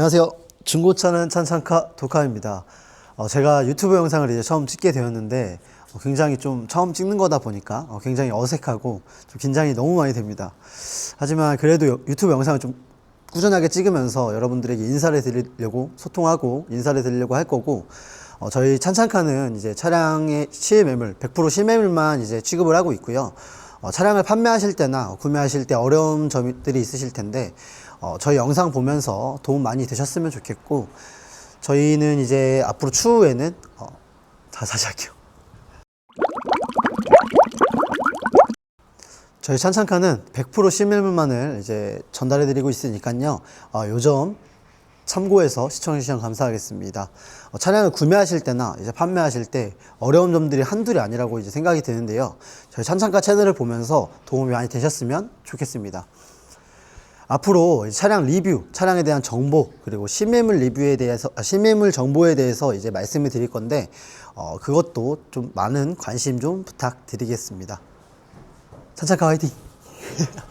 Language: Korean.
안녕하세요. 중고차는 찬찬카 도카입니다. 어, 제가 유튜브 영상을 이제 처음 찍게 되었는데 어, 굉장히 좀 처음 찍는 거다 보니까 어, 굉장히 어색하고 좀 긴장이 너무 많이 됩니다. 하지만 그래도 여- 유튜브 영상을 좀 꾸준하게 찍으면서 여러분들에게 인사를 드리려고 소통하고 인사를 드리려고 할 거고 어, 저희 찬찬카는 이제 차량의 실매물 100% 실매물만 이제 취급을 하고 있고요. 어, 차량을 판매하실 때나 구매하실 때 어려운 점들이 있으실 텐데 어, 저희 영상 보면서 도움 많이 되셨으면 좋겠고 저희는 이제 앞으로 추후에는 어, 다 다시 할게요. 저희 찬찬카는 100% 실물만을 이제 전달해 드리고 있으니까요. 어, 요점 참고해서 시청해 주시면 감사하겠습니다. 어, 차량을 구매하실 때나 이제 판매하실 때 어려운 점들이 한둘이 아니라고 이제 생각이 드는데요. 저희 찬찬카 채널을 보면서 도움이 많이 되셨으면 좋겠습니다. 앞으로 이 차량 리뷰, 차량에 대한 정보, 그리고 신매물 리뷰에 대해서, 아, 신매물 정보에 대해서 이제 말씀을 드릴 건데, 어, 그것도 좀 많은 관심 좀 부탁드리겠습니다. 찬찬카 화이팅!